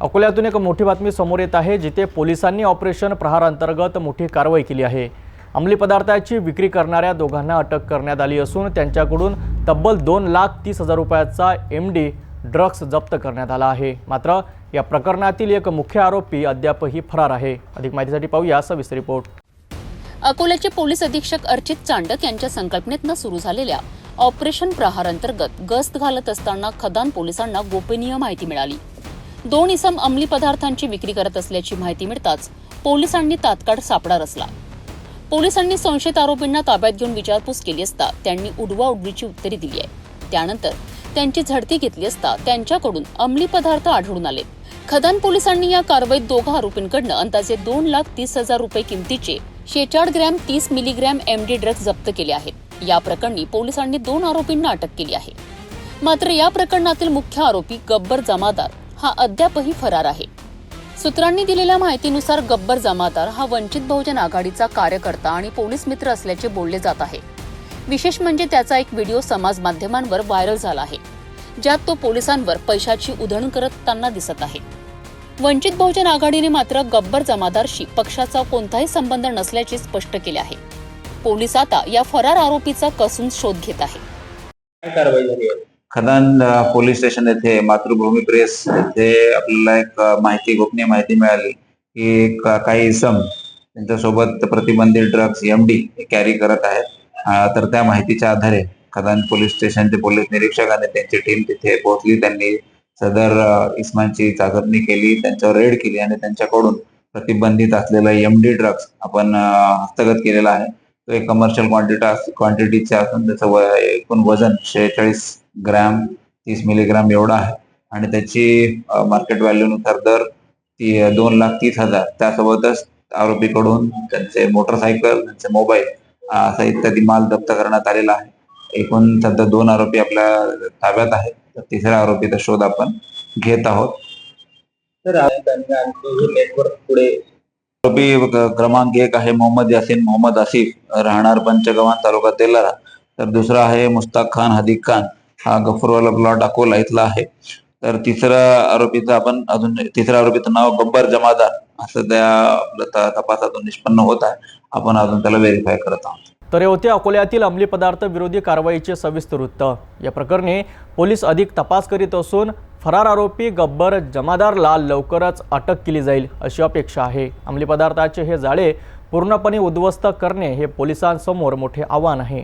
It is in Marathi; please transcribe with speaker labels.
Speaker 1: अकोल्यातून एक मोठी बातमी समोर येत आहे जिथे पोलिसांनी ऑपरेशन प्रहार अंतर्गत मोठी कारवाई केली आहे. अंमली पदार्थाची विक्री करणाऱ्या दोघांना अटक करण्यात आली असून त्यांच्याकडून तब्बल दोन लाख तीस हजार रुपयाचा एम डी ड्रग्स जप्त करण्यात आला आहे. मात्र या प्रकरणातील एक मुख्य आरोपी अद्यापही फरार आहे. अधिक माहितीसाठी पाहूया सविस्तर रिपोर्ट.
Speaker 2: अकोल्याचे पोलीस अधीक्षक अर्चित चांडक यांच्या संकल्पनेतनं सुरू झालेल्या ऑपरेशन प्रहार अंतर्गत गस्त घालत असताना खदान पोलिसांना गोपनीय माहिती मिळाली. दोन इसम अंमली पदार्थांची विक्री करत असल्याची माहिती मिळताच पोलिसांनी तात्काळ सापडा रचला. पोलिसांनी संशयित आरोपींना ताब्यात घेऊन विचारपूस केली असता त्यांनी उडवा उडवीची उत्तरे दिली आहे त्यानंतर त्यांची झडती घेतली असता त्यांच्याकडून अंमली पदार्थ आढळून आले खदान पोलिसांनी या कारवाईत दोघा आरोपींकडनं अंदाजे दोन लाख तीस हजार रुपये किमतीचे शेचाळ ग्रॅम तीस मिलीग्रॅम एमडी ड्रग्ज जप्त केले आहेत. या प्रकरणी पोलिसांनी दोन आरोपींना अटक केली आहे. मात्र या प्रकरणातील मुख्य आरोपी गब्बर जमादार हा अद्यापही फरार आहे. सूत्रांनी दिलेल्या माहितीनुसार गब्बर जमादार हा वंचित बहुजन आघाडीचा कार्यकर्ता आणि पोलीस मित्र असल्याचे बोलले जात आहे. विशेष म्हणजे त्याचा एक व्हिडिओ समाज माध्यमांवर व्हायरल झाला आहे. ज्यात तो पोलिसांवर पैशाची उधळण करताना दिसत आहे. वंचित बहुजन आघाडीने मात्र गब्बर जमादारशी पक्षाचा कोणताही संबंध नसल्याचे स्पष्ट केले आहे. पोलीस आता या फरार आरोपीचा कसून शोध घेत आहे?
Speaker 3: खदान पोलीस स्टेशन येथे मातृभूमी प्रेस येथे आपल्याला एक माहिती गोपनीय माहिती मिळाली की काही इसम त्यांच्यासोबत प्रतिबंधित ड्रग्ज एम डी कॅरी करत आहेत. तर त्या माहितीच्या आधारे खदान पोलीस स्टेशनचे पोलीस निरीक्षकाने त्यांची टीम तिथे पोहोचली. त्यांनी सदर अ, इसमांची चाचपणी केली त्यांच्यावर रेड केली आणि त्यांच्याकडून प्रतिबंधित असलेला एम डी ड्रग्ज आपण हस्तगत केलेला आहे. कमर्शियल क्वांटिटी क्वांटिटीचे असून त्याचं व- एकूण वजन शेहेचाळीस ग्रॅम तीस मिलीग्राम एवढा आहे. आणि त्याची मार्केट व्हॅल्यूनुसार दर ती दोन लाख तीस हजार. त्यासोबतच आरोपीकडून त्यांचे मोटरसायकल त्यांचे मोबाईल असा इत्यादी माल जप्त करण्यात आलेला आहे. एकूण सध्या दोन आरोपी आपल्या ताब्यात आहेत. तर तिसऱ्या आरोपीचा शोध आपण घेत आहोत.
Speaker 4: तर नेटवर्क पुढे
Speaker 3: क्रमांक एक आहे मोहम्मद यासिन मोहम्मद आसिफ राहणार पंचगव्हाण तालुका तेलारा. तर दुसरा आहे मुस्ताक खान हदीक खान. हा गफरवाला प्लॉट अकोला इथला आहे. तर तिसरा आरोपीचं आपण अजून तिसऱ्या आरोपीचं नाव गब्बर जमादार असं त्या तपासातून निष्पन्न होत आहे. आपण अजून त्याला व्हेरीफाय करत आहोत.
Speaker 1: तर हे होते अकोल्यातील अंमली पदार्थ विरोधी कारवाईचे सविस्तर वृत्त. या प्रकरणी पोलीस अधिक तपास करीत असून फरार आरोपी गब्बर जमादारला लवकरच अटक केली जाईल अशी अपेक्षा आहे. अंमली पदार्थाचे हे जाळे पूर्णपणे उद्ध्वस्त करणे हे पोलिसांसमोर मोठे आव्हान आहे.